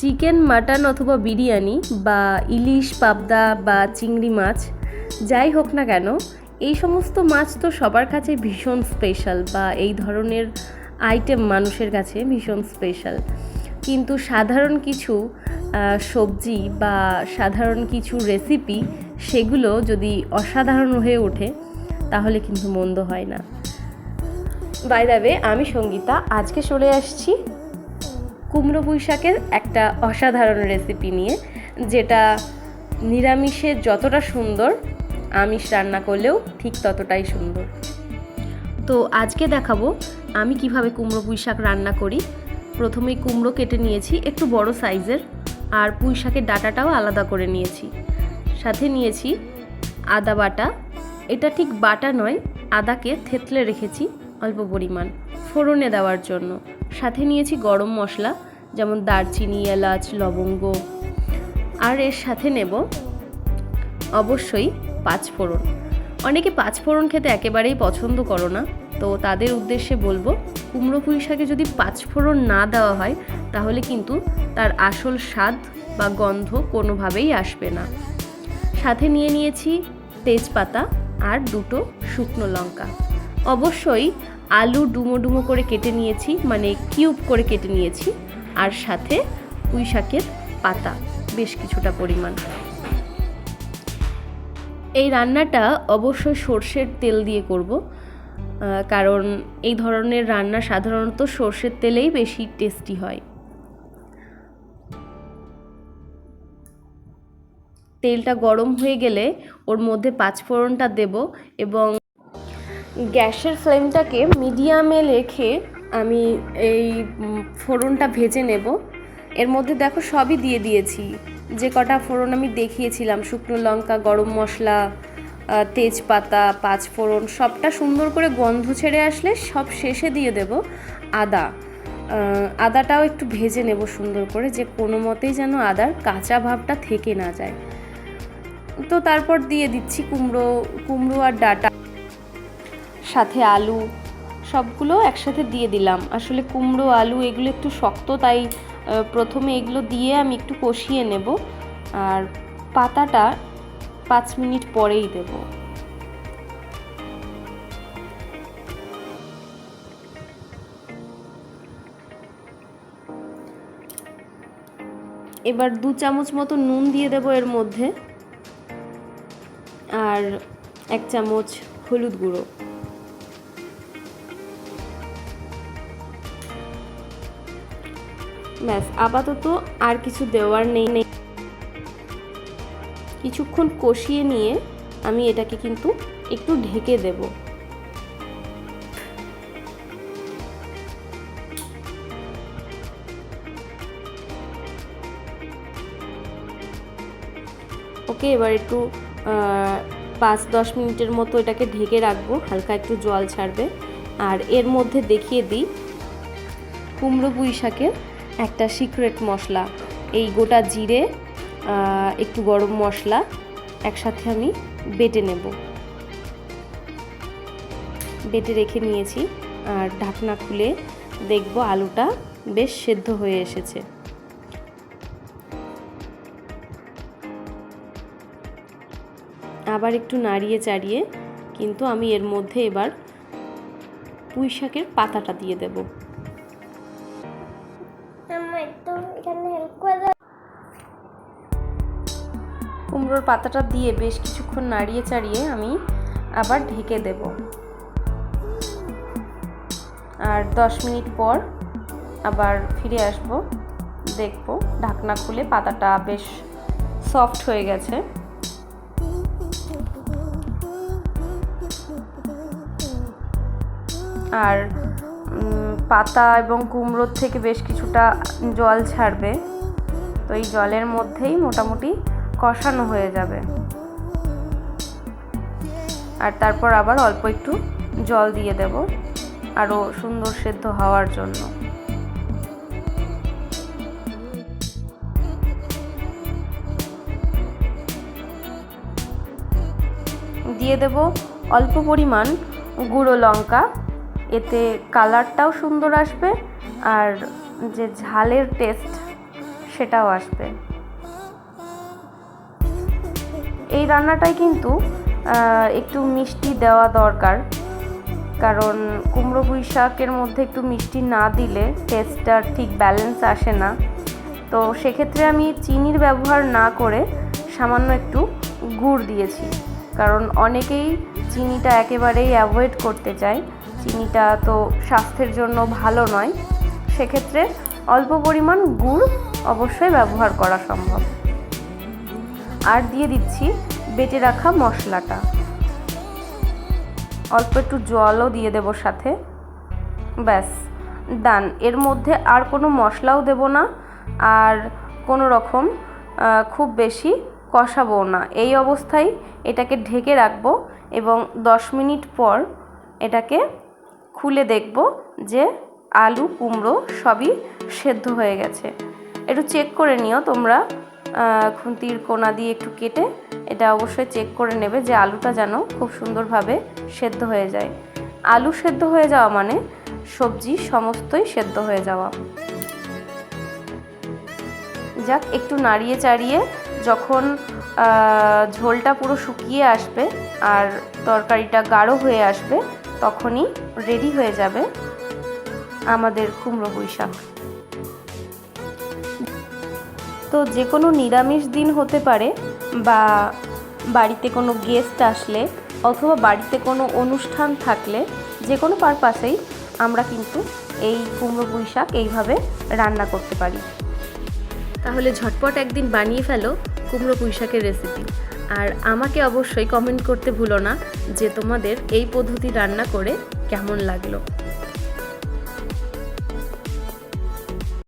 Chicken, mutton অথবা বিরিয়ানি বা ইলিশ, পাবদা বা চিংড়ি মাছ, যাই হোক না কেন, এই সমস্ত মাছ তো সবার কাছে ভীষণ স্পেশাল বা এই ধরনের আইটেম মানুষের কাছে ভীষণ স্পেশাল কিন্তু সাধারণ কিছু সবজি বা সাধারণ কিছু রেসিপি সেগুলো যদি অসাধারণ হয়ে ওঠে, তাহলে কিন্তু মন্দ হয় না। বাই দাবে আমি সঙ্গীতা, আজকে চলে আসছি কুমড়ো পুঁই একটা অসাধারণ রেসিপি নিয়ে, যেটা নিরামিষে যতটা সুন্দর, আমিষ রান্না করলেও ঠিক ততটাই সুন্দর। তো আজকে দেখাবো আমি কীভাবে কুমড়ো পুঁই শাক রান্না করি। প্রথমেই কুমড়ো কেটে নিয়েছি একটু বড় সাইজের, আর পুঁই শাকের ডাটাটাও আলাদা করে নিয়েছি। সাথে নিয়েছি আদা বাটা। এটা ঠিক বাটা নয়, আদাকে থেতলে রেখেছি অল্প পরিমাণ, ফোড়নে দেওয়ার জন্য। সাথে নিয়েছি গরম মশলা, যেমন দারচিনি, এলাচ, লবঙ্গ। আর এর সাথে নেব অবশ্যই পাঁচফোড়ন। অনেকে পাঁচফোড়ন খেতে একেবারেই পছন্দ করো না, তো তাদের উদ্দেশ্যে বলব, কুমড়ো পুঁই শাকে যদি পাঁচফোড়ন না দেওয়া হয়, তাহলে কিন্তু তার আসল স্বাদ বা গন্ধ কোনোভাবেই আসবে না। সাথে নিয়ে নিয়েছি তেজপাতা আর দুটো শুকনো লঙ্কা। অবশ্যই আলু ডুমো ডুমো করে কেটে নিয়েছি মানে কিউব করে কেটে নিয়েছি, আর সাথে পুঁই শাকের পাতা, বেশ কিছুটা পরিমাণ। এই রান্নাটা অবশ্যই সর্ষের তেল দিয়ে করব কারণ এই ধরনের রান্না সাধারণত সর্ষের তেলেই বেশি টেস্টি হয়। তেলটা গরম হয়ে গেলে ওর মধ্যে পাঁচফোড়নটা দেব এবং গ্যাসের ফ্লেমটাকে মিডিয়ামে রেখে আমি এই ফোড়নটা ভেজে নেব। এর মধ্যে দেখো সবই দিয়ে দিয়েছি। যে কটা ফোড়ন আমি দেখিয়েছিলাম, শুকনো লঙ্কা, গরম মশলা তেজপাতা, পাঁচ ফোড়ন, সবটা সুন্দর করে গন্ধ ছেড়ে আসলে সব শেষে দিয়ে দেব আদা। আদাটাও একটু ভেজে নেব সুন্দর করে, যে কোনো মতেই যেন আদার কাঁচা ভাবটা থেকে না যায়। তো তারপর দিয়ে দিচ্ছি কুমড়ো কুমড়ো আর ডাটা। সাথে আলু, সবগুলো একসাথে দিয়ে দিলাম। আসলে কুমড়ো, আলু এগুলো একটু শক্ত, তাই প্রথমে এগুলো দিয়ে আমি একটু কষিয়ে নেব। আর পাতাটা পাঁচ মিনিট পরেই দেব। এবার দু চামচ মতো নুন দিয়ে দেবো এর মধ্যে। আর এক চামচ হলুদ গুঁড়ো। ব্যাস, আপাতত আর কিছু দেওয়ার নেই। নেই কিছুক্ষণ কষিয়ে নিয়ে আমি এটাকে কিন্তু একটু ঢেকে দেব। ওকে, এবার একটু পাঁচ দশ মিনিটের মতো এটাকে ঢেকে রাখব, হালকা একটু জল ছাড়বে। আর এর মধ্যে দেখিয়ে দিই কুমড়ো পুঁই শাকের একটা সিক্রেট মশলা। এই গোটা জিরে একটু গরম মশলা একসাথে আমি বেটে নেব। বেটে রেখে নিয়েছি আর ঢাকনা খুলে দেখব আলুটা বেশ সেদ্ধ হয়ে এসেছে। আবার একটু নাড়িয়ে চাড়িয়ে কিন্তু আমি এর মধ্যে এবার পুঁই শাকের পাতাটা দিয়ে দেবো। কুমড়োর পাতাটা দিয়ে বেশ কিছুক্ষণ নাড়িয়ে চাড়িয়ে আমি আবার ঢেকে দেব। আর দশ মিনিট পর আবার ফিরে আসব। দেখব ঢাকনা খুলে পাতাটা বেশ সফট হয়ে গেছে। আর পাতা এবং কুমড়োর থেকে বেশ কিছুটা জল ছাড়বে। তো এই জলের মধ্যেই মোটামুটি কষানো হয়ে যাবে। আর তারপর আবার অল্প একটু জল দিয়ে দেব, আরও সুন্দর সেদ্ধ হওয়ার জন্য। দিয়ে দেব অল্প পরিমাণ গুঁড়ো লঙ্কা, এতে কালারটাও সুন্দর আসবে আর যে ঝালের টেস্ট সেটাও আসবে। এই রান্নাটাই কিন্তু একটু মিষ্টি দেওয়া দরকার। কারণ কুমড়ো পুঁই শাকের মধ্যে একটু মিষ্টি না দিলে টেস্টটা ঠিক ব্যালেন্স আসে না। তো সেক্ষেত্রে আমি চিনির ব্যবহার না করে সামান্য একটু গুড় দিয়েছি। কারণ অনেকেই চিনিটা একেবারেই অ্যাভয়েড করতে চায়। চিনিটা তো স্বাস্থ্যের জন্য ভালো নয়। সেক্ষেত্রে অল্প পরিমাণ গুড় অবশ্যই ব্যবহার করা সম্ভব। আর দিয়ে দিচ্ছি বেটে রাখা মশলাটা। অল্প একটু জলও দিয়ে দেবো সাথে। ব্যাস, ডান। এর মধ্যে আর কোনো মশলাও দেব না আর কোনো রকম খুব বেশি কষাবো না। এই অবস্থায় এটাকে ঢেকে রাখব এবং দশ মিনিট পর এটাকে খুলে দেখব যে আলু, কুমড়ো সবই সেদ্ধ হয়ে গেছে। একটু চেক করে নিও তোমরা খুন্তির কোনা দিয়ে একটু কেটে এটা অবশ্যই চেক করে নেবে যে আলুটা যেন খুব সুন্দরভাবে সেদ্ধ হয়ে যায়। আলু সেদ্ধ হয়ে যাওয়া মানে সবজি সমস্তই সেদ্ধ হয়ে যাওয়া। যাক, একটু নাড়িয়ে চাড়িয়ে যখন ঝোলটা পুরো শুকিয়ে আসবে আর তরকারিটা গাঢ় হয়ে আসবে, তখনই রেডি হয়ে যাবে আমাদের কুমড়ো পুঁই শাক তো যে কোনো নিরামিষ দিন হতে পারে বা বাড়িতে কোনো গেস্ট আসলে অথবা বাড়িতে কোনো অনুষ্ঠান থাকলে যে কোনো পারপাসেই আমরা কিন্তু এই কুমড়ো পুঁই এইভাবে রান্না করতে পারি। তাহলে ঝটপট একদিন বানিয়ে ফেলো কুমড়ো পুঁই রেসিপি আর আমাকে অবশ্যই কমেন্ট করতে ভুলো না যে তোমাদের এই পদ্ধতি রান্না করে কেমন লাগল।